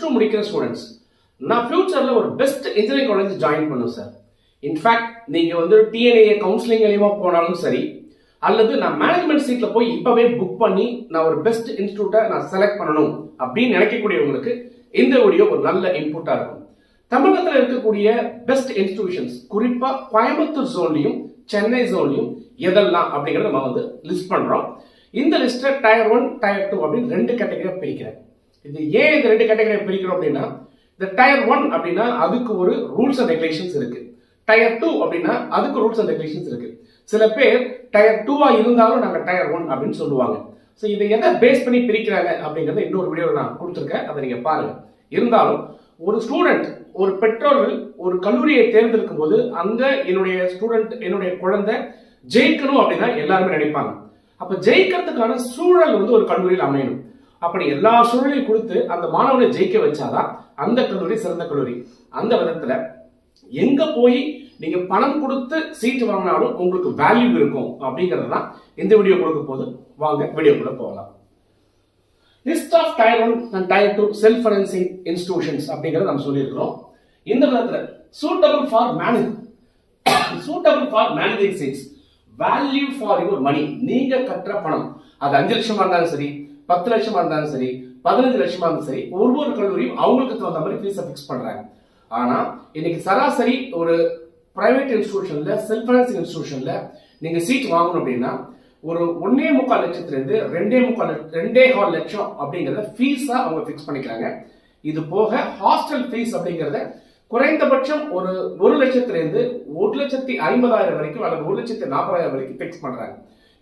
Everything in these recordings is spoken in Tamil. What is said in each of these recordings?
டூ முடிக்கிற ஸ்டூடெண்ட்ஸ் நான் ஃபியூச்சரில் ஒரு பெஸ்ட் இன்ஜினியரிங் காலேஜ் ஜாயின் பண்ணும் சார் இன்ஃபேக்ட் நீங்கள் வந்து டிஎன்ஏ கவுன்சிலிங் மூலியமாக போனாலும் சரி அல்லது நான் மேனேஜ்மெண்ட் சீட்டில் போய் இப்போவே புக் பண்ணி நான் ஒரு பெஸ்ட் இன்ஸ்டியூட்டை நான் செலக்ட் பண்ணணும் அப்படின்னு நினைக்கக்கூடியவங்களுக்கு இந்த வீடியோ ஒரு நல்ல இன்புட்டாக இருக்கும். தமிழகத்தில் இருக்கக்கூடிய பெஸ்ட் இன்ஸ்டிடியூஷன்ஸ் குறிப்பாக கோயம்புத்தூர் ஜோன்லையும் சென்னை ஜோன்லையும் எதெல்லாம் அப்படிங்கிறத நம்ம வந்து லிஸ்ட் பண்ணுறோம் இந்த லிஸ்ட்டை டயர் ஒன் டயர் டூ அப்படின்னு ரெண்டு கேட்டகரியாக பிரிக்கிறேன். இது ஏன் இந்த ரெண்டு கேட்டகரியை பிரிக்கிறோம் அப்படின்னா இந்த டயர் ஒன் அப்படின்னா அதுக்கு ஒரு ரூல்ஸ் அண்ட் ரெகுலேஷன்ஸ் இருக்கு. டயர் டூ அப்படின்னா அதுக்கு ரூல்ஸ் அண்ட் ரெகுலேஷன்ஸ் இருக்கு. சில பேர் டயர் டூவா இருந்தாலும் நாங்கள் டயர் ஒன் அப்படின்னு சொல்லுவாங்க. ஸோ இதை எதை பேஸ் பண்ணி பிரிக்கிறாங்க அப்படிங்கறத இன்னொரு வீடியோவில் நான் கொடுத்துருக்கேன். அதை நீங்கள் பாருங்க. இருந்தாலும் ஒரு ஸ்டூடெண்ட் ஒரு பெற்றோர்கள் ஒரு கல்லூரியை தேர்ந்தெடுக்கும் போது அங்க என்னுடைய ஸ்டூடெண்ட் என்னுடைய குழந்தை ஜெயிக்கணும் அப்படின்னா எல்லாருமே நினைப்பாங்க. அப்ப ஜெயிக்கிறதுக்கான சூழல் வந்து ஒரு கல்லூரியில் அமையணும். அப்படி எல்லா சூழலையும் கொடுத்து அந்த மாணவனை ஜெயிக்க வச்சாதான் அந்த கல்லூரி சிறந்த கல்லூரி. அந்த விதத்துல எங்க போய் நீங்க பணம் கொடுத்து சீட் வாங்கினாலும் உங்களுக்கு வேல்யூ இருக்கும் அப்படிங்கிறது தான் இந்த வீடியோ கொடுக்க போது வாங்க வீடியோக்குள்ள போகலாம். List of tier one and tier two self financing institutions அப்படிங்கறத நம்ம சொல்லியிருக்கிறோம். இந்த விதத்துல suitable for manage suitable for managing seats value for your money நீங்க கட்டுற பணம். அது அஞ்சு லட்சமா இருந்தாலும் சரி பத்து லட்சமா இருந்தாலும் சரி பதினஞ்சு லட்சமா இருந்தாலும் சரி ஒவ்வொரு கல்லூரியும் அவங்களுக்கு தகுந்த மாதிரி ஃபீஸை ஃபிக்ஸ் பண்றாங்க. ஆனா இன்னைக்கு சராசரி ஒரு பிரைவேட் இன்ஸ்டிடியூஷன்ல செல்ஃப் ஃபைனான்சிங் இன்ஸ்டிடியூஷன்ல நீங்க சீட் வாங்கணும் அப்படின்னா ஒரு ஒன்னே முக்கால் லட்சத்துல இருந்து ரெண்டே முக்கால் ரெண்டே கால் லட்சம் அப்படிங்கறத ஃபீஸா அவங்க ஃபிக்ஸ் பண்ணிக்கிறாங்க. இது போக ஹாஸ்டல் ஃபீஸ் அப்படிங்கறத குறைந்தபட்சம் ஒரு ஒரு லட்சத்திலிருந்து ஒரு லட்சத்தி ஐம்பதாயிரம் வரைக்கும் அல்லது ஒரு லட்சத்தி நாற்பதாயிரம் வரைக்கும் ஃபிக்ஸ் பண்றாங்க.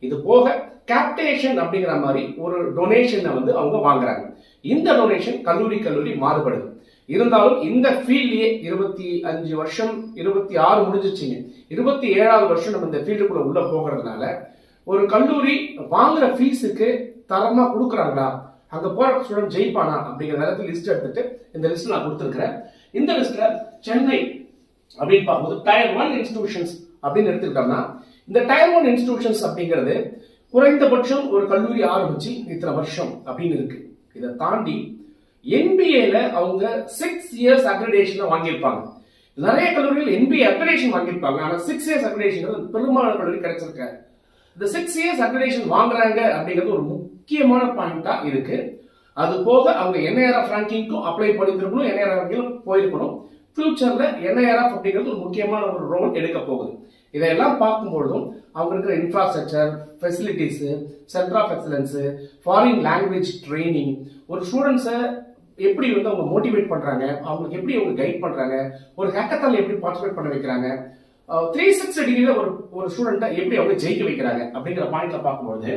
இது போக கேப்டேஷன் அப்படிங்கிற மாதிரி ஒரு டொனேஷனை வந்து அவங்க வாங்குறாங்க. இந்த டொனேஷன் கல்லூரி கல்லூரி மாறுபடுது. இருந்தாலும் இந்த ஃபீல்ட்லயே இருபத்தி அஞ்சு வருஷம் இருபத்தி ஆறு முடிஞ்சிச்சுங்க. இருபத்தி ஏழாவது வருஷம் நம்ம இந்த ஃபீல்டுக்குள்ள உள்ள போகிறதுனால ஒரு கல்லூரி வாங்குற ஃபீஸுக்கு தரமா கொடுக்குறாங்களா? அங்க போற ஸ்டூடெண்ட் ஜெயிப்பானா? அப்படிங்கிற நேரத்தில் லிஸ்ட் எடுத்துட்டு இந்த லிஸ்ட் நான் கொடுத்துருக்கிறேன். இந்த லிஸ்ட்ல சென்னை அப்படின்னு பார்க்கும்போது டயர் ஒன் இன்ஸ்டிடியூஷன்ஸ் அப்படின்னு எடுத்துக்கிட்டோம்னா இந்த டயர் ஒன் இன்ஸ்டிடியூஷன்ஸ் அப்படிங்கிறது குறைந்தபட்சம் ஒரு கல்லூரி ஆரம்பிச்சு இத்தனை வருஷம் அப்படின்னு இருக்கு. இதை தாண்டி என்பிஏல அவங்க சிக்ஸ் இயர்ஸ் அக்ரடேஷன் வாங்கியிருப்பாங்க. நிறைய கல்லூரிகள் என்பிஏ அக்ரடேஷன் வாங்கியிருப்பாங்க. ஆனா சிக்ஸ் இயர்ஸ் அக்ரடேஷன் பெரும்பாலான கல்லூரி கிடைச்சிருக்காரு இந்த சிக்ஸ் இயர்ஸ் அக்ரடேஷன் வாங்குறாங்க அப்படிங்கிறது ஒரு முக்கியமான பாயிண்டா இருக்கு. அது போக அவங்க என்ஐஆர்எஃப் ரேங்கிங்க்கும் அப்ளை பண்ணியிருக்கணும் என்ஐஆர் ரேங்கிங்கும் போயிருக்கணும். ஃபியூச்சர்ல என்ஐஆர்எஃப் அப்படிங்கிறது ஒரு முக்கியமான ஒரு ரோல் எடுக்க போகுது. இதையெல்லாம் பார்க்கும்பொழுதும் அவங்க இருக்கிற infrastructure facilities centre of excellence foreign language training ஒரு ஸ்டூடெண்ட்ஸை எப்படி வந்து அவங்க மோட்டிவேட் பண்ணுறாங்க அவங்களுக்கு எப்படி அவங்க கைட் பண்ணுறாங்க ஒரு ஹேக்கத்தால் எப்படி பார்ட்டிசிபேட் பண்ண வைக்கிறாங்க த்ரீ சிக்ஸ் டிகிரியில் ஒரு ஒரு ஸ்டூடெண்ட்டை எப்படி அவங்க ஜெயிக்க வைக்கிறாங்க அப்படிங்கிற பாயிண்ட்ல பார்க்கும்போது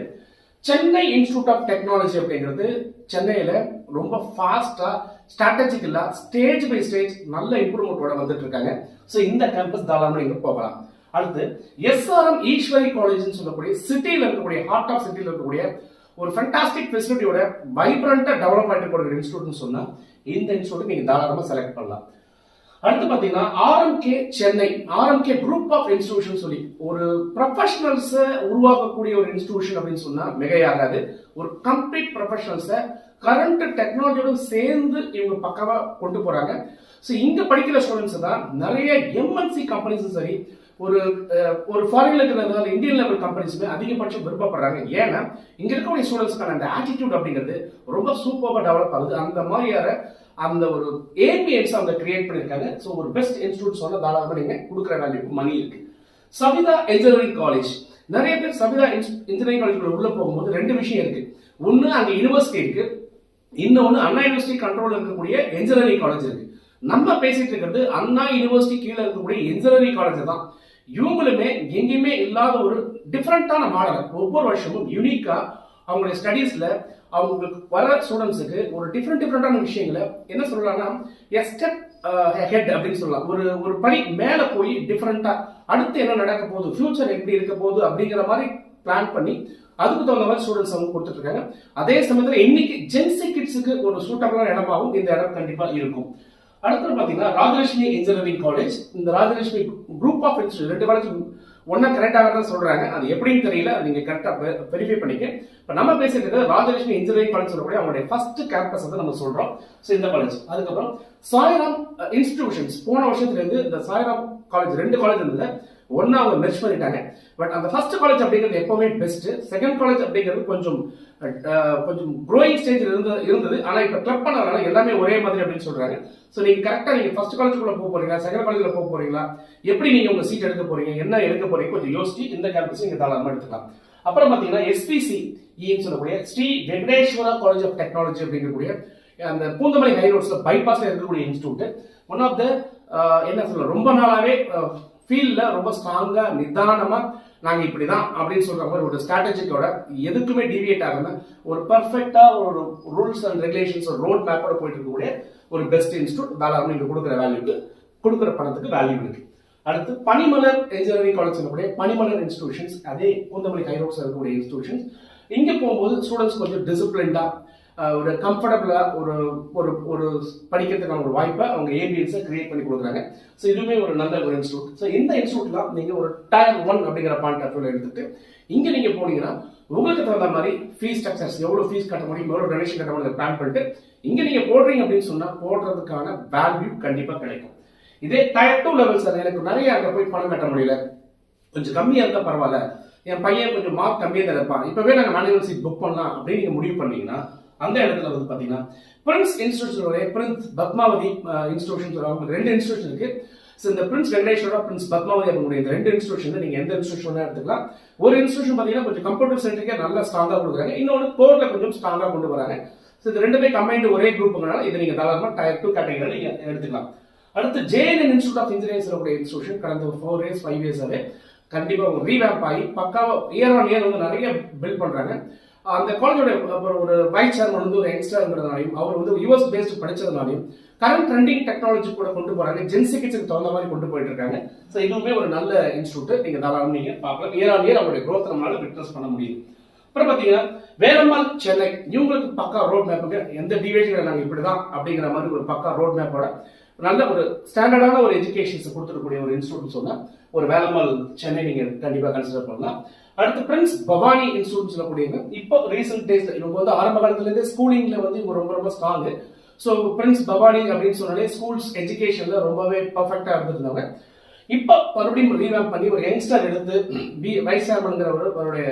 சென்னை இன்ஸ்டியூட் ஆஃப் டெக்னாலஜி அப்படிங்கிறது சென்னையில் ரொம்ப ஃபாஸ்ட்டாக ஸ்ட்ராட்டஜிக்கலாக ஸ்டேஜ் பை ஸ்டேஜ் நல்ல இம்ப்ரூவ்மெண்ட்டோட வந்துட்டு இருக்காங்க. ஸோ இந்த கேம்பஸ் தாராளமாக நீங்கள் போகலாம். அடுத்து எஸ்ஆர்எம் ஈஸ்வரி காலேஜ்னு சொல்லக்கூடிய சிட்டியில் இருக்கக்கூடிய ஹார்ட் ஆஃப் சிட்டியில் இருக்கக்கூடிய ஒரு ஃபென்டாஸ்டிக் ஃபெசிலிட்டியோட வைப்ரண்டா டெவலப் ஆகிட்டு ஒரு இன்ஸ்டியூட்னு சொன்னா இந்த இன்ஸ்டியூட் நீங்க தாராளமாக செலக்ட் பண்ணலாம். அடுத்து பாத்தீங்கன்னா RMK Chennai RMK group of institution சொல்லி ஒரு ப்ரொஃபஷனல்ஸ் உருவாக்கக்கூடிய ஒரு இன்ஸ்டிடியூஷன் அப்படின்னு சொன்னா மிகையாகாது ஒரு கம்ப்ளீட் ப்ரொஃபஷனல்ஸை கரண்ட் டெக்னாலஜியோட சேர்ந்து இவங்க பக்கவா கொண்டு போறாங்க. ஸோ இங்க படிக்கிற ஸ்டூடெண்ட்ஸ் தான் நிறைய எம்என்சி கம்பெனிஸும் சரி ஒரு ஒரு ஃபாரின்ல இருக்கிறதுனால இந்தியன் லெவல் கம்பெனிஸுமே அதிகபட்சம் விருப்பப்படுறாங்க. ஏன்னா இங்க இருக்கக்கூடிய ஸ்டூடெண்ட்ஸ்க்கான அந்த ஆட்டிடியூட் அப்படிங்கிறது ரொம்ப சூப்பராக டெவலப் ஆகுது. அந்த மாதிரியான அந்த ஒரு ஏபிஎன்ஸ் அவங்க கிரியேட் பண்ணியிருக்காங்க. ஸோ ஒரு பெஸ்ட் இன்ஸ்டியூட் சொன்ன தாராளமாக நீங்க கொடுக்குற வேல்யூக்கு மணி இருக்கு. சவிதா இன்ஜினியரிங் காலேஜ் நிறைய பேர் சவிதா இன்ஜினியரிங் காலேஜ் உள்ள போகும்போது ரெண்டு விஷயம் இருக்கு. ஒன்னு அங்க யூனிவர்சிட்டி இருக்கு. இன்னொன்னு அண்ணா யூனிவர்சிட்டி கண்ட்ரோல் இருக்கக்கூடிய இன்ஜினியரிங் காலேஜ் இருக்கு. நம்ம பேசிட்டு இருக்கிறது அண்ணா யூனிவர்சிட்டி கீழே இருக்கக்கூடிய இன்ஜினியரிங் காலேஜ் தான். இவங்களுமே எங்கேயுமே இல்லாத ஒரு டிஃப்ரெண்டான மாடல் ஒவ்வொரு வருஷமும் யூனிக்கா அவங்களுடைய ஸ்டடீஸ்ல அவங்களுக்கு வர ஸ்டூடெண்ட்ஸுக்கு ஒரு டிஃப்ரெண்ட் டிஃப்ரெண்டான விஷயங்களை என்ன சொல்லலாம்னா ஸ்டெப் ஹெட் uh, அப்படின்னு சொல்லலாம். ஒரு ஒரு படி மேல போய் டிஃப்ரெண்டா அடுத்து என்ன நடக்க போகுது ஃபியூச்சர் எப்படி இருக்க போகுது அப்படிங்கிற மாதிரி பிளான் பண்ணி அதுக்கு தகுந்த மாதிரி ஸ்டூடெண்ட்ஸ் அவங்க கொடுத்துட்டு இருக்காங்க அதே சமயத்தில் இன்னைக்கு ஜென்சி கிட்ஸுக்கு ஒரு சூட்டபிளான இடமாகவும் இந்த இடம் கண்டிப்பா இருக்கும். அடுத்து பார்த்தீங்கன்னா ராஜலட்சுமி இன்ஜினியரிங் காலேஜ் இந்த ராஜலட்சுமி குரூப் ஆஃப் இன்ஸ்டியூட் ரெண்டு காலேஜ் ஒன்னா கரெக்டாக தான் சொல்றாங்க. அது எப்படின்னு தெரியல. அது நீங்க கரெக்டாக வெரிஃபை பண்ணிக்க. இப்போ நம்ம பேசிட்டு ராஜலட்சுமி இன்ஜினியரிங் காலேஜ் சொல்லக்கூடிய அவங்களுடைய ஃபர்ஸ்ட் கேம்பஸ் வந்து நம்ம சொல்றோம். ஸோ இந்த காலேஜ் அதுக்கப்புறம் சாய்ராம் இன்ஸ்டிடியூஷன்ஸ் போன வருஷத்துலேருந்து இந்த சாய்ராம் காலேஜ் ரெண்டு காலேஜ் இருந்தது ஒன்னா அவங்க மெர்ச் பண்ணிட்டாங்க. பட் அந்த ஃபர்ஸ்ட் காலேஜ் அப்படிங்கிறது எப்பவுமே பெஸ்ட் செகண்ட் காலேஜ் அப்படிங்கிறது கொஞ்சம் Uh, கொஞ்சம் க்ரோயிங் ஸ்டேஜ் இருந்தது இருந்தது. ஆனால் இப்போ கிளப் பண்ணதுனால எல்லாமே ஒரே மாதிரி அப்படின்னு சொல்கிறாங்க ஸோ நீங்கள் கரெக்டாக நீங்கள் ஃபர்ஸ்ட் காலேஜுக்குள்ள போக போறீங்களா? செகண்ட் காலேஜில் போக போறீங்களா? எப்படி நீங்கள் உங்கள் சீட் எடுக்க போறீங்க? என்ன எடுக்க போறீங்க கொஞ்சம் யோசிச்சு இந்த கேம்பஸ் நீங்கள் தாராளமாக எடுத்துக்கலாம். அப்புறம் பார்த்தீங்கன்னா எஸ்பிசின்னு சொல்லக்கூடிய Sri Venkateswara college of technology அப்படிங்கக்கூடிய அந்த பூந்தமலை ஹை ரோட்ஸ்ல பைபாஸ்ல இருக்கக்கூடிய இன்ஸ்டியூட் ஒன் ஆஃப் த என்ன சொல்ல ரொம்ப நாளாவே uh, ஃபீல்டில் ரொம்ப ஸ்ட்ராங்காக நிதானமாக நாங்கள் இப்படி தான் அப்படின்னு சொல்கிற மாதிரி ஒரு ஸ்ட்ராட்டஜிக்கோட எதுக்குமே டிவியேட் ஆகாம ஒரு பர்ஃபெக்டாக ஒரு ரூல்ஸ் அண்ட் ரெகுலேஷன்ஸ் ஒரு ரோட் மேப்போட போயிட்டு இருக்கக்கூடிய ஒரு பெஸ்ட் இன்ஸ்டியூட் தாராளமாக இங்கே கொடுக்குற வேல்யூக்கு கொடுக்குற பணத்துக்கு வேல்யூ இருக்கு. அடுத்து பனிமலர் இன்ஜினியரிங் காலேஜ் சொல்லக்கூடிய பனிமலர் இன்ஸ்டியூஷன்ஸ் அதே கூந்தமலை கைரோட்ஸ் இருக்கக்கூடிய இன்ஸ்டிடியூஷன்ஸ் இங்கே போகும்போது ஸ்டூடெண்ட்ஸ் கொஞ்சம் டிசிப்ளின்டாக ஒரு கம்ஃபர்டபுளாக ஒரு ஒரு ஒரு படிக்கிறதுக்கான ஒரு வாய்ப்பை அவங்க ஏபிஎன்ஸை கிரியேட் பண்ணி கொடுக்குறாங்க. ஸோ இதுவுமே ஒரு நல்ல ஒரு இன்ஸ்டியூட் ஸோ இந்த இன்ஸ்டியூட்லாம் நீங்கள் ஒரு டயர் ஒன் அப்படிங்கிற பாயிண்ட் ஆஃப் எடுத்துட்டு இங்கே நீங்கள் போனீங்கன்னா உங்களுக்கு தகுந்த மாதிரி ஃபீஸ் ஸ்ட்ரக்சர்ஸ் எவ்வளோ ஃபீஸ் கட்ட முடியும் எவ்வளோ டொனேஷன் கட்ட முடியும் பிளான் பண்ணிட்டு இங்கே நீங்கள் போடுறீங்க அப்படின்னு சொன்னால் போடுறதுக்கான வேல்யூ கண்டிப்பாக கிடைக்கும். இதே டயர் டூ லெவல் சார் எனக்கு நிறைய அங்கே போய் பணம் கட்ட முடியல. கொஞ்சம் கம்மியாக இருந்தால் பரவாயில்ல. என் பையன் கொஞ்சம் மார்க் கம்மியாக தான் இருப்பான் இப்போவே நாங்கள் மேனுவல் சீட் புக் பண்ணலாம் அப்படின்னு நீங்கள் முடிவு பண்ணீங்கன்னா அந்த இடத்துல வந்து பாத்தீங்கன்னா பிரின்ஸ் இன்ஸ்டியூஷனுடைய பிரின்ஸ் பத்மாவதி இன்ஸ்டியூஷன் சொல்லுவாங்க ரெண்டு இன்ஸ்டியூஷன் இருக்கு. ஸோ இந்த பிரின்ஸ் வெங்கடேஸ்வரா பிரின்ஸ் பத்மாவதி அப்படிங்கிற இந்த ரெண்டு இன்ஸ்டியூஷன் நீங்க எந்த இன்ஸ்டியூஷன் எடுத்துக்கலாம். ஒரு இன்ஸ்டியூஷன் பாத்தீங்கன்னா கொஞ்சம் கம்ப்யூட்டர் சென்டருக்கே நல்லா ஸ்ட்ராங்கா கொடுக்குறாங்க. இன்னொன்று கோர்ல கொஞ்சம் ஸ்ட்ராங்கா கொண்டு வராங்க. ஸோ இது ரெண்டுமே கம்பைன்டு ஒரே குரூப்புங்கனால இதை நீங்க தாராளமா டயர் டூ கேட்டகரியில் நீங்க எடுத்துக்கலாம். அடுத்து ஜேஎன் இன்ஸ்டியூட் ஆஃப் இன்ஜினியரிங் சொல்லக்கூடிய இன்ஸ்டியூஷன் கடந்த ஒரு ஃபோர் இயர்ஸ் ஃபைவ் இயர்ஸாவே கண்டிப்பா ஒரு ரீவேம்ப் ஆகி பக்காவா இயர் ஆன் இயர் வந்து நிறைய பில்ட் பண்றாங்க. அந்த காலேஜோட அப்புறம் ஒரு வைஸ் சேர்மன் வந்து ஒரு யங்ஸ்டர்ங்கிறதுனாலையும் அவர் வந்து யூஎஸ் பேஸ்ட் படிச்சதுனாலையும் கரண்ட் ட்ரெண்டிங் டெக்னாலஜி கூட கொண்டு போறாங்க. ஜென்சிக்கிட்ஸுக்கு தகுந்த மாதிரி கொண்டு போயிட்டு இருக்காங்க. ஸோ இதுவுமே ஒரு நல்ல இன்ஸ்டியூட் நீங்க தாராளம் நீங்க பார்க்கலாம். இயர் ஆன் இயர் அவருடைய க்ரோத் நம்மளால விட்னஸ் பண்ண முடியும் அப்புறம் பாத்தீங்கன்னா வேலம்மாள் சென்னை இவங்களுக்கு பக்கா ரோட் மேப்புங்க எந்த டிவிஷன்ல இப்படி இப்படிதான் அப்படிங்கிற மாதிரி ஒரு பக்கா ரோட் மேப்போட நல்ல ஒரு ஸ்டாண்டர்டான ஒரு எஜுகேஷன்ஸ் கொடுத்துருக்கூடிய ஒரு இன்ஸ்டியூட் சொன்னா ஒரு வேலம்மாள் சென்னை நீங்க கண்டிப்பா கன்சிடர் பண்ணலாம். அடுத்து பிரின்ஸ் பவானி இன்ஸ்டியூட் சொல்லக்கூடியது இப்போ ரீசெண்ட் டேஸ்ல இவங்க வந்து ஆரம்ப காலத்துலேருந்தே ஸ்கூலிங்ல வந்து இவங்க ரொம்ப ரொம்ப ஸ்ட்ராங் ஸோ பிரின்ஸ் பவானி அப்படின்னு சொன்னாலே ஸ்கூல்ஸ் எஜுகேஷன்ல ரொம்பவே பர்ஃபெக்டா இருந்திருந்தாங்க இப்போ மறுபடியும் ரீவேம் பண்ணி ஒரு யங்ஸ்டர் எடுத்து பி வைஸ் சேர்மன்ங்கிறவர் அவருடைய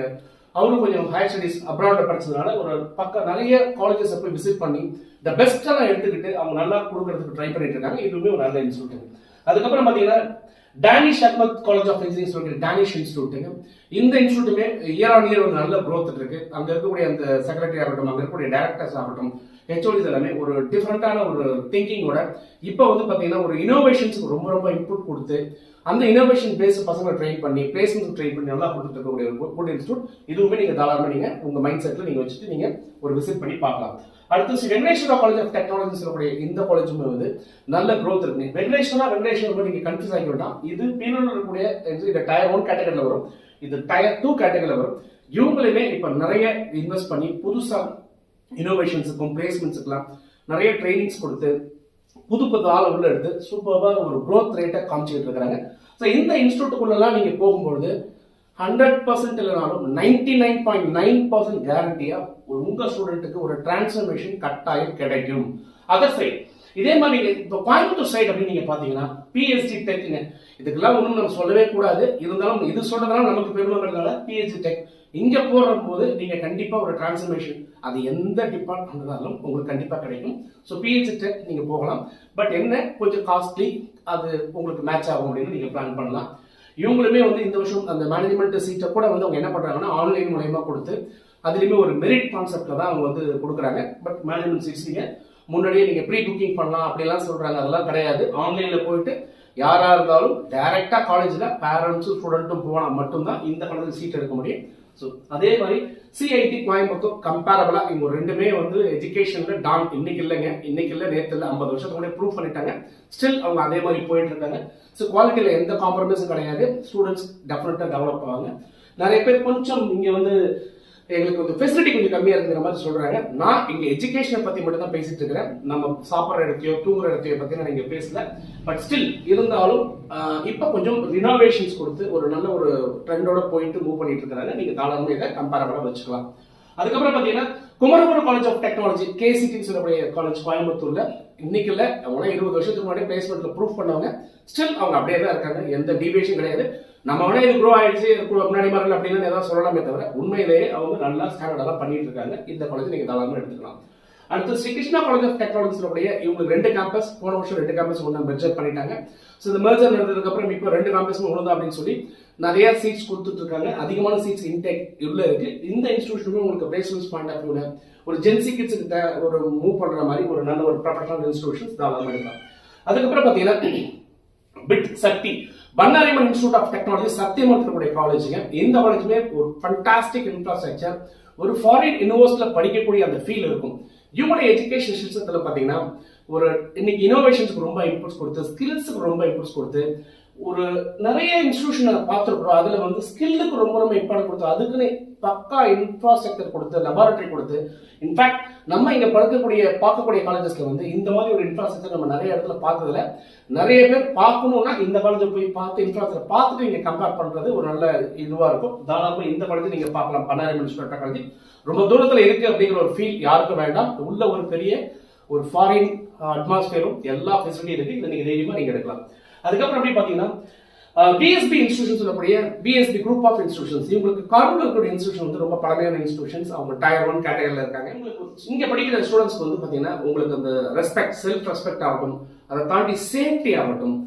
அவரும் கொஞ்சம் ஹையர் ஸ்டடிஸ் அப்ராட்ல படிச்சதுனால ஒரு பக்கம் நிறைய காலேஜஸ் போய் விசிட் பண்ணி த பெஸ்ட்டாக எடுத்துக்கிட்டு அவங்க நல்லா கொடுக்கறதுக்கு ட்ரை பண்ணிட்டு இருக்காங்க. இதுவுமே ஒரு நல்ல இன்ஸ்டியூட் அதுக்கப்புறம் பார்த்தீங்கன்னா Dhanish Ahmed college of engineering சொல்லிட்டு டேனிஷ் இன்ஸ்டியூட்டுங்க இந்த இன்ஸ்டியூட்டுமே இயர் ஆன் இயர் ஒரு நல்ல க்ரோத் இருக்கு. அங்க இருக்கக்கூடிய அந்த செக்ரட்டரி ஆகட்டும் அங்க இருக்கக்கூடிய டேரக்டர்ஸ் ஆகட்டும் ஹெச்ஓடிஸ் எல்லாமே ஒரு டிஃப்ரெண்டான ஒரு திங்கிங்கோட இப்போ வந்து பாத்தீங்கன்னா ஒரு இனோவேஷன்ஸ்க்கு ரொம்ப ரொம்ப இன்புட் கொடுத்து அந்த இனோவேஷன் பேஸ் பசங்களை ட்ரெயின் பண்ணி பிளேஸ்மெண்ட் ட்ரெயின் பண்ணி நல்லா கொடுத்துட்டு இருக்கக்கூடிய ஒரு குட் இன்ஸ்டியூட் இதுவுமே நீங்க தாராளமா நீங்க உங்க மைண்ட் செட்ல நீங்க வச்சுட்டு நீங்க ஒரு விசிட் பண்ணி பார்க்கலாம். அடுத்து Sri Venkateswara college of technology சொல்லக்கூடிய இந்த காலேஜுமே வந்து நல்ல க்ரோத் இருக்கு. வெங்கடேஸ்வரா வெங்கடேஸ்வரா நீங்க கன்ஃபியூஸ் ஆகி வேண்டாம். இது பீனல் இருக்கக்கூடிய இந்த டயர் ஒன் கேட்டகரியில் வரும். இது டயர் டூ கேட்டகரியில் வரும். இவங்களுமே இப்ப நிறைய இன்வெஸ்ட் பண்ணி புதுசா இனோவேஷன்ஸுக்கும் பிளேஸ்மெண்ட்ஸுக்கெல்லாம் நிறைய ட்ரைனிங்ஸ் கொடுத்து புது புது ஆளை உள்ள எடுத்து சூப்பராக ஒரு க்ரோத் ரேட்டை காமிச்சிட்டு இருக்கிறாங்க. ஸோ இந்த இன்ஸ்டியூட்டுக்குள்ளெல்லாம் நீங்கள் போகும்பொழுது ஹண்ட்ரட் பர்சன்ட் இல்லைனாலும் ninety nine point nine percent கேரண்டியா உங்க ஸ்டூடெண்ட்டுக்கு ஒரு டிரான்ஸ்ஃபர்மேஷன் கட்டாயம் கிடைக்கும். அதர் சைட் இதே மாதிரி இப்போ கோயம்புத்தூர் சைடு அப்படின்னு நீங்க பாத்தீங்கன்னா பிஎஸ்டி டெக்னு இதுக்கெல்லாம் ஒன்றும் நம்ம சொல்லவே கூடாது. இருந்தாலும் இது சொல்றதுனால நமக்கு பெருமைங்கிறதுனால பிஎஸ்டி டெக் இங்க போற போது நீங்க கண்டிப்பா ஒரு டிரான்ஸ்ஃபர்மேஷன் அது எந்த டிபார்ட்மெண்ட் இருந்தாலும் உங்களுக்கு கண்டிப்பா கிடைக்கும். ஸோ பிஹெச்டி டெக் நீங்க போகலாம். பட் என்ன? கொஞ்சம் காஸ்ட்லி அது உங்களுக்கு மேட்ச் ஆகும் அப்படின்னு நீங்க பிளான் பண்ணலாம். இவங்களுமே வந்து இந்த வருஷம் அந்த மேனேஜ்மெண்ட் சீட்டை கூட வந்து அவங்க என்ன பண்ணுறாங்கன்னா ஆன்லைன் மூலயமா கொடுத்து அதுலேயுமே ஒரு மெரிட் கான்செப்டில் தான் அவங்க வந்து கொடுக்குறாங்க. பட் மேனேஜ்மெண்ட் சீட்ஸ் நீங்கள் முன்னாடியே நீங்கள் ப்ரீ புக்கிங் பண்ணலாம் அப்படிலாம் சொல்கிறாங்க அதெல்லாம் கிடையாது. ஆன்லைனில் போயிட்டு யாராக இருந்தாலும் டைரெக்டாக காலேஜில் பேரண்ட்ஸும் ஸ்டூடெண்ட்டும் போனால் மட்டும்தான் இந்த காலத்தில் சீட் எடுக்க முடியும். ஸோ அதே மாதிரி சிஐடி கோயம்புத்தூர் கம்பேரபிளா இவங்க ரெண்டுமே வந்து எஜுகேஷன்ல டான் இன்னைக்கு இல்லைங்க. இன்னைக்கு இல்லை நேற்று இல்லை ஐம்பது வருஷத்துக்கு முன்னாடி ப்ரூவ் பண்ணிட்டாங்க. ஸ்டில் அவங்க அதே மாதிரி போயிட்டு இருக்காங்க. ஸோ குவாலிட்டியில் எந்த காம்ப்ரமைஸும் கிடையாது. ஸ்டூடெண்ட்ஸ் டெஃபினட்டா டெவலப் ஆவாங்க. நிறைய பேர் கொஞ்சம் இங்கே வந்து எங்களுக்கு வந்து ஃபெசிலிட்டி கொஞ்சம் கம்மியா இருக்கிற மாதிரி சொல்றாங்க. நான் இங்க எஜுகேஷனை பத்தி மட்டும் தான் பேசிட்டு இருக்கிறேன். நம்ம சாப்பிட்ற இடத்தையோ தூங்குற இடத்தையோ பத்தி நான் இங்க பேசல. பட் ஸ்டில் இருந்தாலும் இப்போ இப்ப கொஞ்சம் ரினோவேஷன்ஸ் கொடுத்து ஒரு நல்ல ஒரு ட்ரெண்டோட போயிட்டு மூவ் பண்ணிட்டு இருக்கிறாங்க நீங்க தாராளமாக இதை கம்பேரபிளா வச்சுக்கலாம். அதுக்கப்புறம் பாத்தீங்கன்னா Kumaraguru college of technology KCT சொல்லக்கூடிய காலேஜ் கோயம்புத்தூர்ல. இன்னைக்கு இல்ல அவங்க இருபது வருஷத்துக்கு முன்னாடி பிளேஸ்மெண்ட்ல ப்ரூவ் பண்ணவங்க. ஸ்டில் அவங்க அப்படியே தான் இருக்காங்க. எந்த டிவியேஷன் கிடையாது. நம்ம வேணா இது குரோ ஆயிடுச்சு முன்னாடி மாதிரி அப்படின்னு ஏதாவது சொல்லலாமே தவிர உண்மையிலேயே அவங்க நல்லா ஸ்டாண்டர்டாக பண்ணிட்டு இருக்காங்க. இந்த காலேஜ் நீங்க தாராளமாக எடுத்துக்கலாம். அடுத்து ஸ்ரீகிருஷ்ணா காலேஜ் ஆஃப் டெக்னாலஜி இவங்களுக்கு ரெண்டு கேம்பஸ் போன வருஷம் ரெண்டு கேம்பஸ் ஒன்று மெர்ஜர் பண்ணிட்டாங்க. ஸோ இந்த மெர்ஜர் நடந்ததுக்கப்புறம் இப்போ ரெண்டு கேம்பஸும் ஒன்று அப்படின்னு சொல்லி நிறைய சீட்ஸ் கொடுத்துட்டு இருக்காங்க. அதிகமான சீட்ஸ் இன்டேக் உள்ள இருக்கு. இந்த இன்ஸ்டியூஷனுமே உங்களுக்கு பிளேஸ்மெண்ட்ஸ் பாயிண்ட் ஆஃப் வியூல ஒரு ஜென்சி கிட்ஸ் கிட்ட ஒரு மூவ் பண்ற மாதிரி ஒரு நல்ல ஒரு ப்ரொஃபஷனல் இன்ஸ்டியூஷன்ஸ் தாராளமாக எடுக்கலாம். அதுக்கப்புறம் பார்த்தீங்கன்னா BIT Sakthi. Bannari Amman institute of technology சத்தியம் இருக்கக்கூடிய காலேஜுங்க இந்த காலேஜுமே ஒரு ஃபண்டாஸ்டிக் இன்ஃப்ராஸ்ட்ரக்சர் ஒரு ஃபாரின் யூனிவர்ஸ்ல படிக்கக்கூடிய அந்த ஃபீல் இருக்கும். இவங்களுடைய எஜுகேஷன் சிஸ்டத்தில் பார்த்தீங்கன்னா ஒரு இன்னைக்கு இனோவேஷன்ஸ்க்கு ரொம்ப இன்புட்ஸ் கொடுத்து ஸ்கில்ஸுக்கு ரொம்ப இன்புட்ஸ் கொடுத்து ஒரு நிறைய இன்ஸ்டியூஷனை பார்த்துருக்குறோம். அதில் வந்து ஸ்கில்லுக்கு ரொம்ப ரொம்ப இம்பார்ட்டன்ட் கொடுத்து அதுக்குன்னு பக்கா இன்ஃப்ராஸ்ட்ரக்சர் கொடுத்து லெபார்டரி கொடுத்து இன்ஃபேக்ட் நம்ம இங்க படுக்கக்கூடிய பார்க்கக்கூடிய காலேஜஸ்ல வந்து இந்த மாதிரி ஒரு இன்ஃப்ராஸ்ட்ரக்சர் நம்ம நிறைய இடத்துல பார்த்ததுல நிறைய பேர் பார்க்கணும்னா இந்த காலேஜ் போய் பார்த்து இன்ஃப்ராஸ்ட்ரக்சர் பார்த்துட்டு நீங்க கம்பேர் பண்றது ஒரு நல்ல இதுவா இருக்கும். தாராளமா இந்த காலேஜ் நீங்க பார்க்கலாம் பன்னாரி மினிஸ்டர் காலேஜ் ரொம்ப தூரத்துல இருக்கு அப்படிங்கிற ஒரு ஃபீல் யாருக்கும் வேண்டாம். உள்ள ஒரு பெரிய ஒரு ஃபாரின் அட்மாஸ்பியரும் uh, எல்லா ஃபெசிலிட்டியும் இருக்கு. இதை நீங்க தைரியமா நீங்க எடுக்கலாம். அதுக்கப்புறம் எப்படி பாத்தீங்கன்னா பிஎஸ்பி இன்ஸ்டியூஷன் சொல்லக்கூடிய பிஎஸ்பி குரூப் ஆஃப் இன்ஸ்டியூஷன்ஸ் இவங்களுக்கு கரூர்ல இருக்கக்கூடிய இன்ஸ்டியூஷன் வந்து ரொம்ப பழமையான இன்ஸ்டியூஷன்ஸ் அவங்க டயர் ஒன் கேட்டகரியில் இருக்காங்க. உங்களுக்கு இங்கே படிக்கிற ஸ்டூடெண்ட்ஸ்க்கு வந்து பார்த்தீங்கன்னா உங்களுக்கு அந்த ரெஸ்பெக்ட் செல்ஃப் ரெஸ்பெக்ட் ஆகட்டும் அதை தாண்டி சேஃப்டி ஆகட்டும்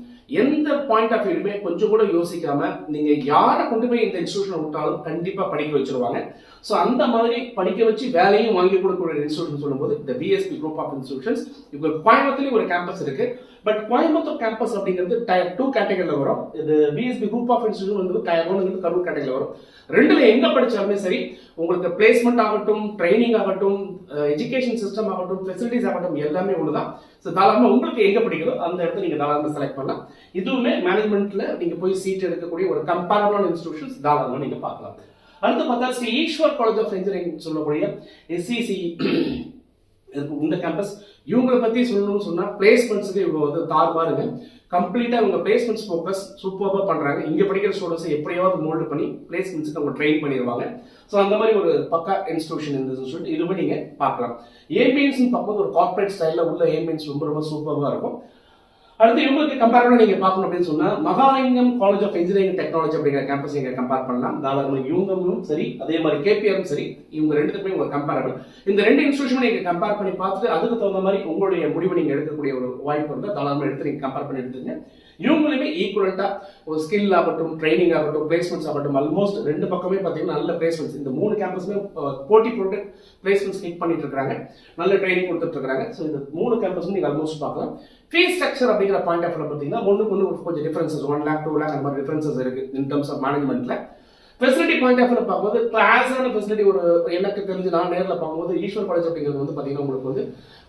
எந்த பாயிண்ட் ஆஃப் வியூமே கொஞ்சம் கூட யோசிக்காம நீங்க யாரை கொண்டு போய் இந்த இன்ஸ்டியூஷன் விட்டாலும் கண்டிப்பா படிக்க வச்சிருவாங்க. ஸோ அந்த மாதிரி படிக்க வச்சு வேலையும் வாங்கி கொடுக்கக்கூடிய இன்ஸ்டியூஷன் சொல்லும்போது இந்த பிஎஸ்பி குரூப் ஆஃப் இன்ஸ்டியூஷன்ஸ் இப்போ கோயம்புத்தூர்லேயும் ஒரு கேம்பஸ் இருக்கு. பட் கோயம்புத்தூர் கேம்பஸ் அப்படிங்கிறது டயர் டூ கேட்டகரியில் வரும். இது பிஎஸ்பி குரூப் ஆஃப் இன்ஸ்டியூட் வந்து டயர் ஒன் கரூர் கேட்டகரியில் வரும். ரெண்டுல எங்க படிச்சாலுமே சரி உங்களுக்கு பிளேஸ்மெண்ட் ஆகட்டும் ட்ரைனிங் ஆகட்டும் எஜுகேஷன் சிஸ்டம் ஆகட்டும் ஃபெசிலிட்டிஸ் ஆகட்டும் எல்லாமே ஒண்ணுதான். ஸோ தாராளமாக உங்களுக்கு எங்க பிடிக்குதோ அந்த இடத்துல நீங்க தாராளமாக செலக்ட் பண்ணலாம். இதுவுமே மேனேஜ்மெண்ட்ல நீங்க போய் சீட் எடுக்கக்கூடிய ஒரு கம்பேரபிளான இன்ஸ்டியூஷன்ஸ் தாராளமாக நீங்க பார்க்கலாம். அடுத்து பார்த்தா Sri Eswar college of engineering சொல்லக்கூடிய எஸ்சிசி இந்த கேம்பஸ் இவங்களை பத்தி சொல்லணும்னு சொன்னா பிளேஸ்மெண்ட்ஸுக்கு இவங்க வந்து தார் பாருங்க. கம்ப்ளீட்டா இவங்க பிளேஸ்மெண்ட்ஸ் ஃபோக்கஸ் சூப்பராக பண்றாங்க. இங்க படிக்கிற ஸ்டூடெண்ட்ஸ் எப்படியாவது மோல்டு பண்ணி பிளேஸ்மெண்ட்ஸுக்கு அவங்க ட்ரெயின் பண்ணிடுவாங்க ஸோ அந்த மாதிரி ஒரு பக்கா இன்ஸ்டியூஷன் இருந்ததுன்னு சொல்லிட்டு இதுவே நீங்க பார்க்கலாம். ஏபிஎன்ஸ் பார்க்கும்போது ஒரு கார்பரேட் ஸ்டைலில் உள்ள ஏபிஎன்ஸ் ரொம்ப ரொம்ப சூப்பராக இருக்கும். அடுத்து இவங்களுக்கு கம்பேர் நீங்க பார்க்கணும் அப்படின்னு சொன்னா Mahalingam college of engineering technology அப்படிங்கிற கேம்பஸ் நீங்க கம்பேர் பண்ணலாம். தாராளமாக இவங்களும் சரி அதே மாதிரி கேபிஆரும் சரி இவங்க ரெண்டுத்துக்குமே உங்களுக்கு கம்பேரபிள் இந்த ரெண்டு இன்ஸ்டியூஷனும் நீங்க கம்பேர் பண்ணி பார்த்துட்டு அதுக்கு தகுந்த மாதிரி உங்களுடைய முடிவு நீங்க எடுக்கக்கூடிய ஒரு வாய்ப்பு இருந்தால் தாராளமாக எடுத்து நீங்க கம்பேர் பண்ணி எடுத்துங்க இவங்களுமே ஈக்குவலண்ட்டாக ஒரு ஸ்கில் ஆகட்டும் ட்ரைனிங் ஆகட்டும் பிளேஸ்மெண்ட்ஸ் ஆகட்டும் ஆல்மோஸ்ட் ரெண்டு பக்கமே பார்த்தீங்கன்னா நல்ல பிளேஸ்மெண்ட்ஸ் இந்த மூணு கேம்பஸுமே போட்டி போட்டு பிளேஸ்மெண்ட்ஸ் கிளிக் பண்ணிட்டு இருக்காங்க. நல்ல ட்ரைனிங் கொடுத்துட்டு இருக்காங்க. ஸோ இந்த மூணு கேம்பஸும் நீங்க ஆல்மோஸ்ட் பார்க்கலாம். ஃபீஸ் ஸ்ட்ரக்சர் அப்படிங்கிற பாயிண்ட் ஆஃப் பார்த்தீங்கன்னா ஒன்றுக்கு ஒன்று கொஞ்சம் differences one lakh two lakh அந்த மாதிரி டிஃபரன்சஸ் இருக்கு இன் டர்ம்ஸ் ஆஃப் மேனேஜ்மெண்ட்ல ஃபெசிலிட்டி பாயிண்ட் ஆஃப் பார்க்கும்போது கிளாஸான ஃபெசிலிட்டி ஒரு எனக்கு தெரிஞ்சு நான் நேரில் பார்க்கும்போது ஈஸ்வர் காலேஜ் அப்படிங்கிறது வந்து பார்த்தீங்கன்னா உங்களுக்கு வந்து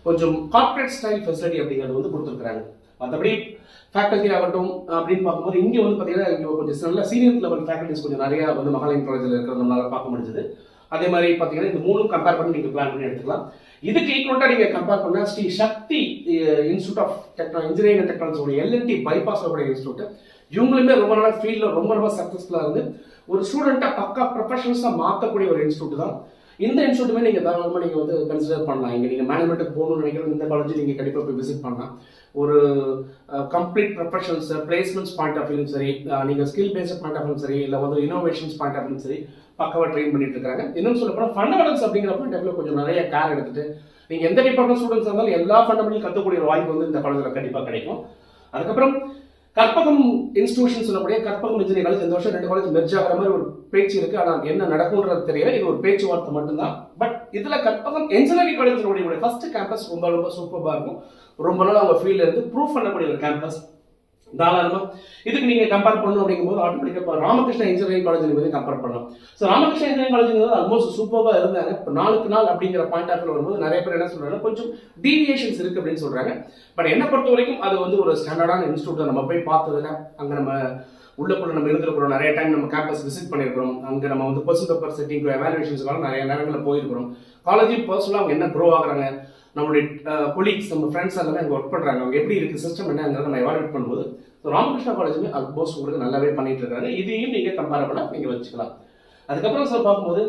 கொஞ்சம் கார்பரேட் ஸ்டைல் ஃபெசிலிட்டி அப்படிங்கிறது வந்து கொடுத்துருக்காங்க மற்றபடி ஃபேக்கல்ட்டி ஆகட்டும் அப்படின்னு பார்க்கும்போது இங்கே வந்து பார்த்தீங்கன்னா கொஞ்சம் நல்ல சீனியர் லெவல் ஃபேக்கல்ட்டிஸ் கொஞ்சம் நிறைய வந்து மகளிர் காலேஜில் இருக்கிறது நம்மளால பார்க்க முடிஞ்சது. அதே மாதிரி பார்த்தீங்கன்னா இந்த மூணும் கம்பேர் பண்ணி நீங்கள் பிளான் பண்ணி எடுத்துக்கலாம். இதுக்கு ஈக்குவலாக நீங்கள் கம்பேர் பண்ணால் Sri Sakthi institute of techno engineering and technology LNT bypass கூடிய இன்ஸ்டியூட் இவங்களுமே ரொம்ப நாளாக ஃபீல்டில் ரொம்ப ரொம்ப சக்ஸஸ்ஃபுல்லாக இருந்து ஒரு ஸ்டூடெண்ட்டை பக்கா ப்ரொஃபஷனல்ஸாக மாற்றக்கூடிய ஒரு இன்ஸ்டியூட் தான். இந்த இன்ஸ்டியூட்டுமே நீங்கள் தாராளமாக நீங்கள் வந்து கன்சிடர் பண்ணலாம். இங்கே நீங்கள் மேனேஜ்மெண்ட்டுக்கு போகணும்னு நினைக்கிறோம் இந்த காலேஜ் நீங்கள் கண்டிப்பாக போய் விசிட் பண்ணலாம். ஒரு complete professionals placements point of வியூலும் சரி நீங்கள் skill based point of view சரி இல்லை வந்து இனோவேஷன்ஸ் பாயிண்ட் ஆஃப் வியூ சரி பக்கவாக ட்ரெயின் பண்ணிட்டு இருக்காங்க. இன்னும் சொல்ல போனால் ஃபண்டமெண்டல்ஸ் அப்படிங்கிற பாயிண்ட் ஆஃப் கொஞ்சம் நிறைய கேர் எடுத்துட்டு நீங்கள் எந்த டிபார்ட்மெண்ட் ஸ்டூடெண்ட்ஸ் இருந்தாலும் எல்லா ஃபண்டமெண்டல் கற்றுக்கூடிய ஒரு வாய்ப்பு வந்து இந்த காலேஜில் கண்டிப்பாக கிடைக்கும். அதுக்கப்புறம் கற்பகம் இன்ஸ்டிடியூஷன் சொல்லக்கூடிய கற்பகம் இன்ஜினியரிங் காலேஜ் இந்த வருஷம் ரெண்டு காலேஜ் மெர்ஜ் ஆகிற மாதிரி ஒரு பேச்சு இருக்கு. ஆனால் என்ன நடக்கும்ன்றது தெரியல. இது ஒரு பேச்சுவார்த்தை மட்டும்தான். பட் இதில் Karpagam engineering college first campus ரொம்ப ரொம்ப சூப்பராக இருக்கும். ரொம்ப நாள் அவங்க ஃபீல்டில் இருந்து ப்ரூவ் பண்ணக்கூடிய ஒரு கேம்பஸ் தாராளமாக இதுக்கு நீங்கள் கம்பேர் பண்ணணும் அப்படிங்கும்போது ஆட்டோமேட்டிக்காக ராமகிருஷ்ணா இன்ஜினியரிங் காலேஜ் வந்து கம்பேர் பண்ணலாம். So Ramakrishna engineering college almost சூப்பராக இருந்தாங்க. இப்போ நாளுக்கு நாள் அப்படிங்கிற பாயிண்ட் ஆஃப் வரும்போது நிறைய பேர் என்ன சொல்கிறாங்க கொஞ்சம் டீவியேஷன்ஸ் இருக்குது அப்படின்னு சொல்கிறாங்க பட் என்னை பொறுத்த வரைக்கும் அது வந்து ஒரு ஸ்டாண்டர்டான இன்ஸ்டியூட் நம்ம போய் பார்த்ததுல அங்கே நம்ம உள்ளக்குள்ள நம்ம இருந்திருக்கிறோம். நிறைய டைம் நம்ம கேம்பஸ் விசிட் பண்ணியிருக்கிறோம். அங்கே நம்ம வந்து பர்சன் பேப்பர் செட்டிங் எவாலுவேஷன்ஸ்க்காக நிறைய நேரங்களில் போயிருக்கிறோம். காலேஜ் பர்சனலாக அவங்க என்ன க்ரோ ஆகுறாங்க நம்மளுடைய கொலீக்ஸ் நம்ம ஃப்ரெண்ட்ஸ் எல்லாமே அங்கே ஒர்க் பண்ணுறாங்க அவங்க எப்படி இருக்குது சிஸ்டம் என்னங்கிறத நம்ம எவாலுவேட் பண்ணும்போது ஸோ ராமகிருஷ்ணா காலேஜுமே ஆல்மோஸ்ட் உங்களுக்கு நல்லாவே பண்ணிட்டு இருக்காங்க. இதையும் நீங்கள் கம்பேரபிளாக நீங்கள் வச்சுக்கலாம். அதுக்கப்புறம் சார் பார்க்கும்போது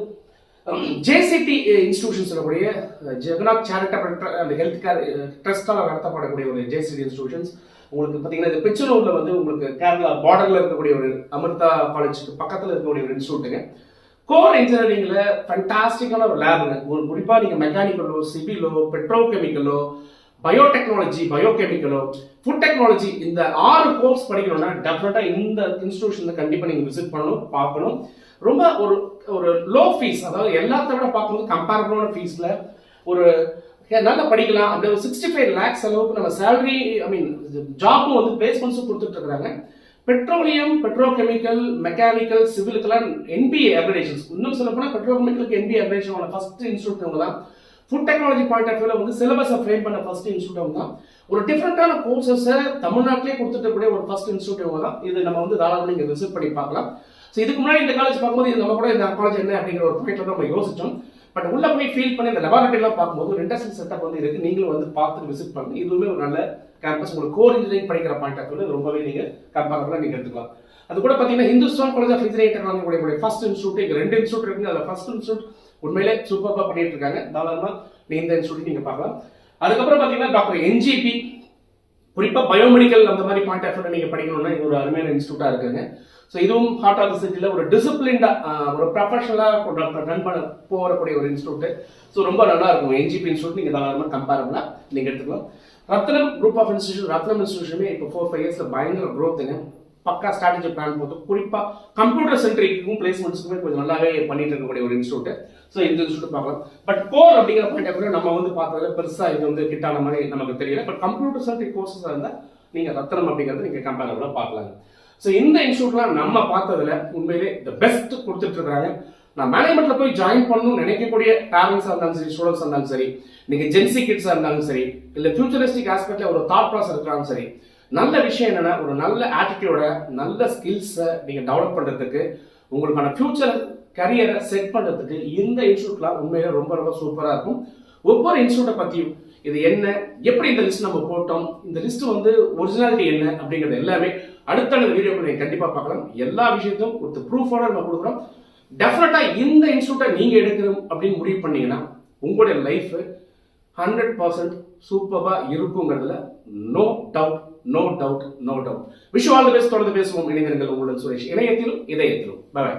ஜேசிடி இன்ஸ்டிடியூஷன் சொல்லக்கூடிய ஜெகநாத் சேரிட்டபிள் அந்த ஹெல்த் கேர் ட்ரஸ்டால் நடத்தப்படக்கூடிய ஒரு ஜேசிடி இன்ஸ்டிடியூஷன்ஸ் உங்களுக்கு பார்த்தீங்கன்னா இந்த பிச்சனூர்ல வந்து உங்களுக்கு கேரளா பார்டரில் இருக்கக்கூடிய ஒரு அமிர்தா காலேஜுக்கு பக்கத்தில் இருக்கக்கூடிய ஒரு இன்ஸ்டியூட்டுங்க கோர் இன்ஜினியரிங்ல ஃபண்டாஸ்டிக்கான ஒரு லேபுங்க ஒரு குறிப்பாக நீங்கள் மெக்கானிக்கலோ சிவிலோ பெட்ரோகெமிக்கலோ பயோடெக்னாலஜி பயோகெமிக்கலோ ஃபுட் டெக்னாலஜி இந்த ஆறு கோர்ஸ் படிக்கணும்னா டெஃபினட்டாக இந்த இன்ஸ்டியூஷனில் கண்டிப்பாக நீங்கள் விசிட் பண்ணணும் பார்க்கணும். ரொம்ப ஒரு ஒரு லோ ஃபீஸ் அதாவது எல்லாத்த விட பார்க்கும்போது கம்பேரபிளான ஃபீஸில் ஒரு நல்லா படிக்கலாம். அப்படி ஒரு சிக்ஸ்டி ஃபைவ் லேக்ஸ் அளவுக்கு நம்ம சேலரி ஐ மீன் ஜாப்பும் வந்து பேஸ்மெண்ட்ஸும் கொடுத்துட்டு இருக்கிறாங்க பெட்ரோலியம் பெட்ரோகெமிக்கல் மெக்கானிக்கல் சிவிலுக்கெல்லாம் என்பிஏ அப்ரேஷன்ஸ் இன்னும் சொல்ல போனால் பெட்ரோகெமிக்கலுக்கு என்பிஏ அப்ரேஷன் ஃபர்ஸ்ட் இன்ஸ்டியூட் அவங்க தான். ஃபுட் டெக்னாலஜி பாயிண்ட் ஆஃப் வியூவில் வந்து சிலபஸை ஃப்ரேம் பண்ண ஃபர்ஸ்ட் இன்ஸ்டியூட் அவங்க தான். ஒரு டிஃப்ரெண்டான கோர்சஸை தமிழ்நாட்டிலே கொடுத்துட்டு ஒரு ஃபர்ஸ்ட் இன்ஸ்டியூட் அவங்க தான். இது நம்ம வந்து தாராளமாக நீங்கள் விசிட் பண்ணி பார்க்கலாம். ஸோ இதுக்கு முன்னாடி இந்த காலேஜ் பார்க்கும்போது இது நம்ம கூட இந்த காலேஜ் என்ன அப்படிங்கிற ஒரு பாயிண்ட்ல நம்ம யோசிச்சோம். பட் உள்ள போய் ஃபீல் பண்ணி இந்த லெபார்டரிலாம் பார்க்கும்போது ஒரு இண்டஸ்ட்ரியல் செட்டப் வந்து இருக்கு. நீங்களும் வந்து பார்த்து விசிட் பண்ணி. இதுவுமே ஒரு நல்ல கேம்பஸ் உங்களுக்கு கோர் இன்ஜினியரிங் படிக்கிற பாயிண்ட் ஆஃப் வியூ ரொம்பவே நீங்க கம்பேரபிளாக நீங்க எடுத்துக்கலாம். அது கூட பார்த்தீங்கன்னா Hindustan college of engineering technology first institute இங்க ரெண்டு இன்ஸ்டியூட் இருக்குங்க. அதில் ஃபர்ஸ்ட் இன்ஸ்டியூட் உண்மையிலே சூப்பராக பண்ணிட்டு இருக்காங்க. தாராளமா நீ இந்த இன்ஸ்டியூட் நீங்க பார்க்கலாம். அதுக்கப்புறம் பார்த்தீங்கன்னா டாக்டர் என்ஜிபி குறிப்பா பயோமெடிக்கல் அந்த மாதிரி பாயிண்ட் ஆஃப் நீங்க படிக்கணும்னா இது ஒரு அருமையான இன்ஸ்டியூட்டா இருக்குங்க. ஸோ இதுவும் ஹார்ட் ஆஃப் சிட்டியில் ஒரு டிசிப்ளின்டா ஒரு ப்ரொஃபஷனலாக ரன் பண்ண போகக்கூடிய ஒரு இன்ஸ்டியூட் ஸோ ரொம்ப நல்லா இருக்கும். என்ஜிபி இன்ஸ்டியூட் நீங்கள் தாராளமாக கம்பேரபிளாக நீங்கள் எடுத்துக்கலாம். Rathnam group of institution Rathnam இன்ஸ்டியூஷனே இப்போ ஃபோர் ஃபைவ் இயர்ஸில் பயங்கர க்ரோத்துங்க பக்கா ஸ்ட்ராட்டஜி பிளான் போது குறிப்பாக கம்ப்யூட்டர் சென்ட்ரிக்கும் பிளேஸ்மெண்ட்ஸுக்குமே கொஞ்சம் நல்லாவே பண்ணிட்டு இருக்கக்கூடிய ஒரு இன்ஸ்டியூட் ஸோ இந்த இன்ஸ்டியூட் பார்க்கலாம். பட் கோர் அப்படிங்கிற பாயிண்ட் ஆஃப் நம்ம வந்து பார்த்ததுல பெருசாக இது வந்து கிட்டான மாதிரி நமக்கு தெரியல. பட் கம்ப்யூட்டர் சென்ட்ரிக் கோர்சஸ் இருந்தால் நீங்கள் ரத்னம் அப்படிங்கிறது நீங்கள் கம்பேரபிளாக பார்க்கலாங்க ஸோ இந்த இன்ஸ்டியூட்லாம் நம்ம பார்த்ததுல உண்மையிலே த பெஸ்ட் கொடுத்துட்டு இருக்காங்க நான் மேனேஜ்மெண்ட்ல போய் ஜாயின் பண்ணணும்னு நினைக்கக்கூடிய பேரண்ட்ஸாக இருந்தாலும் சரி ஸ்டூடெண்ட்ஸ் இருந்தாலும் சரி நீங்க ஜென்சி கிட்ஸாக இருந்தாலும் சரி இல்லை ஃபியூச்சரிஸ்டிக் ஆஸ்பெக்ட்ல ஒரு தாட் ப்ராசஸ் இருக்கிறாலும் சரி நல்ல விஷயம் என்னன்னா ஒரு நல்ல ஆட்டிடியூட நல்ல ஸ்கில்ஸை நீங்க டெவலப் பண்றதுக்கு உங்களுக்கான ஃபியூச்சர் கரியரை செட் பண்றதுக்கு இந்த இன்ஸ்டியூட்லாம் உண்மையிலே ரொம்ப ரொம்ப சூப்பரா இருக்கும். ஒவ்வொரு இன்ஸ்டியூட்டை பத்தியும் இது என்ன? எப்படி இந்த லிஸ்ட் நம்ம போட்டோம்? இந்த லிஸ்ட் வந்து ஒரிஜினாலிட்டி என்ன அப்படிங்கிறது எல்லாமே அடுத்த வீடியோக்கள் நீங்கள் கண்டிப்பா பார்க்கலாம். எல்லா விஷயத்தையும் ஒரு ப்ரூஃபோட நம்ம கொடுக்குறோம். டெஃபினட்டா இந்த இன்ஸ்டியூட்டை நீங்க எடுக்கணும் அப்படின்னு முடிவு பண்ணீங்கன்னா உங்களுடைய லைஃப் ஹண்ட்ரட் பர்சன்ட் சூப்பராக இருக்குங்கிறதுல no doubt no doubt no doubt wish all the best தொடர்ந்து பேசுவோம். இணைந்திருங்கள் உங்களுடன் சுரேஷ். இணையத்திலும் இதயத்திலும். பாய்